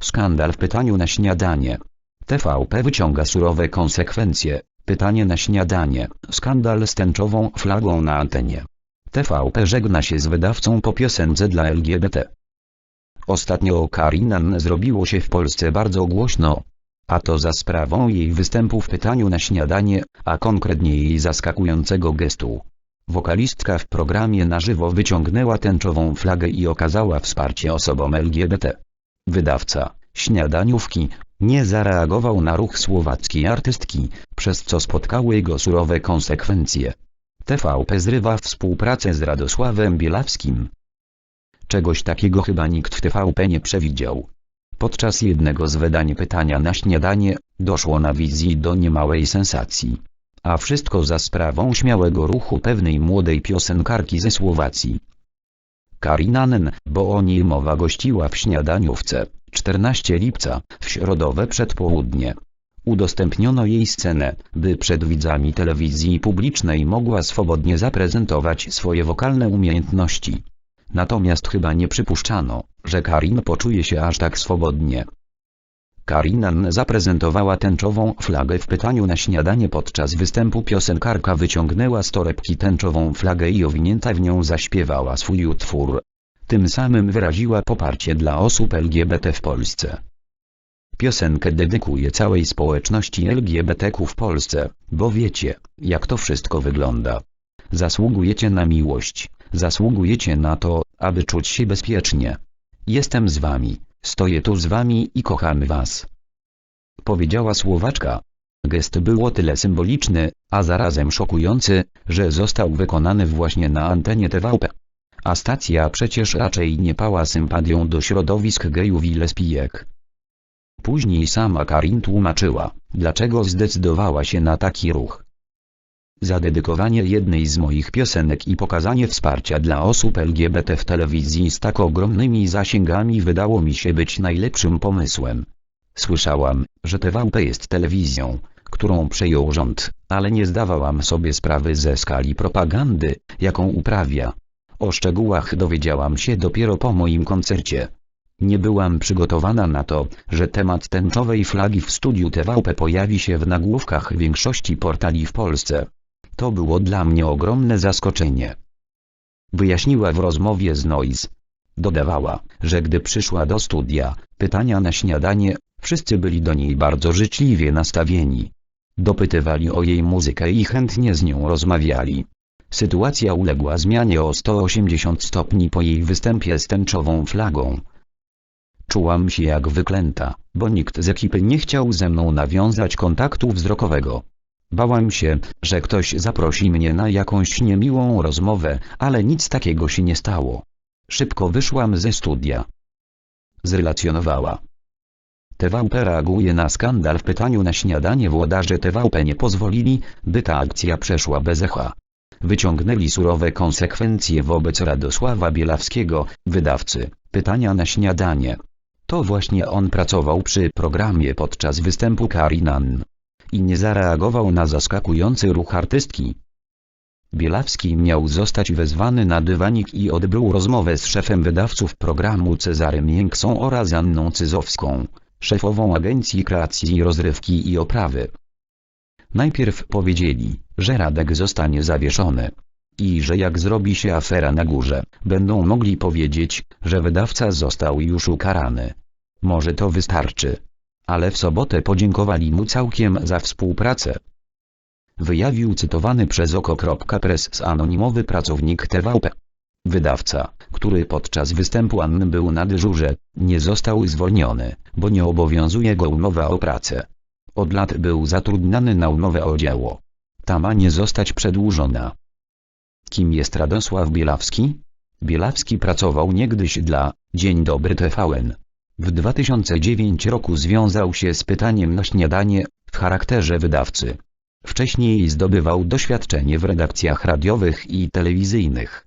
Skandal w pytaniu na śniadanie. TVP wyciąga surowe konsekwencje. Pytanie na śniadanie. Skandal z tęczową flagą na antenie. TVP żegna się z wydawcą po piosence dla LGBT. Ostatnio o Karinan zrobiło się w Polsce bardzo głośno. A to za sprawą jej występu w pytaniu na śniadanie, a konkretnie jej zaskakującego gestu. Wokalistka w programie na żywo wyciągnęła tęczową flagę i okazała wsparcie osobom LGBT. Wydawca, śniadaniówki, nie zareagował na ruch słowackiej artystki, przez co spotkały go surowe konsekwencje. TVP zrywa współpracę z Radosławem Bielawskim. Czegoś takiego chyba nikt w TVP nie przewidział. Podczas jednego z wydań pytania na śniadanie, doszło na wizji do niemałej sensacji. A wszystko za sprawą śmiałego ruchu pewnej młodej piosenkarki ze Słowacji. Karinanen, bo o niej mowa gościła w śniadaniówce, 14 lipca, w środowe przedpołudnie. Udostępniono jej scenę, by przed widzami telewizji publicznej mogła swobodnie zaprezentować swoje wokalne umiejętności. Natomiast chyba nie przypuszczano, że Karin poczuje się aż tak swobodnie. Karinan zaprezentowała tęczową flagę w pytaniu na śniadanie podczas występu piosenkarka wyciągnęła z torebki tęczową flagę i owinięta w nią zaśpiewała swój utwór. Tym samym wyraziła poparcie dla osób LGBT w Polsce. Piosenkę dedykuję całej społeczności LGBTQ w Polsce, bo wiecie, jak to wszystko wygląda. Zasługujecie na miłość, zasługujecie na to, aby czuć się bezpiecznie. Jestem z wami, stoję tu z wami i kochamy was. Powiedziała Słowaczka. Gest był o tyle symboliczny, a zarazem szokujący, że został wykonany właśnie na antenie TVP. A stacja przecież raczej nie pała sympatią do środowisk gejów i lesbijek. Później sama Karin tłumaczyła, dlaczego zdecydowała się na taki ruch. Zadedykowanie jednej z moich piosenek i pokazanie wsparcia dla osób LGBT w telewizji z tak ogromnymi zasięgami wydało mi się być najlepszym pomysłem. Słyszałam, że TVP jest telewizją, którą przejął rząd, ale nie zdawałam sobie sprawy ze skali propagandy, jaką uprawia. O szczegółach dowiedziałam się dopiero po moim koncercie. Nie byłam przygotowana na to, że temat tęczowej flagi w studiu TVP pojawi się w nagłówkach większości portali w Polsce. To było dla mnie ogromne zaskoczenie. Wyjaśniła w rozmowie z Noise. Dodawała, że gdy przyszła do studia, pytania na śniadanie, wszyscy byli do niej bardzo życzliwie nastawieni. Dopytywali o jej muzykę i chętnie z nią rozmawiali. Sytuacja uległa zmianie o 180 stopni po jej występie z tęczową flagą. Czułam się jak wyklęta, bo nikt z ekipy nie chciał ze mną nawiązać kontaktu wzrokowego. Bałam się, że ktoś zaprosi mnie na jakąś niemiłą rozmowę, ale nic takiego się nie stało. Szybko wyszłam ze studia. Zrelacjonowała. TVP reaguje na skandal w pytaniu na śniadanie włodarze TVP nie pozwolili, by ta akcja przeszła bez echa. Wyciągnęli surowe konsekwencje wobec Radosława Bielawskiego, wydawcy, pytania na śniadanie. To właśnie on pracował przy programie podczas występu Karinan. I nie zareagował na zaskakujący ruch artystki. Bielawski miał zostać wezwany na dywanik i odbył rozmowę z szefem wydawców programu Cezarym Jęksą oraz Anną Cyzowską, szefową Agencji Kreacji Rozrywki i Oprawy. Najpierw powiedzieli, że Radek zostanie zawieszony. I że jak zrobi się afera na górze, będą mogli powiedzieć, że wydawca został już ukarany. Może to wystarczy. Ale w sobotę podziękowali mu całkiem za współpracę. Wyjawił cytowany przez oko.press anonimowy pracownik TVP. Wydawca, który podczas występu Anny był na dyżurze, nie został zwolniony, bo nie obowiązuje go umowa o pracę. Od lat był zatrudniany na umowę o dzieło. Ta ma nie zostać przedłużona. Kim jest Radosław Bielawski? Bielawski pracował niegdyś dla Dzień Dobry TVN. W 2009 roku związał się z pytaniem na śniadanie, w charakterze wydawcy. Wcześniej zdobywał doświadczenie w redakcjach radiowych i telewizyjnych.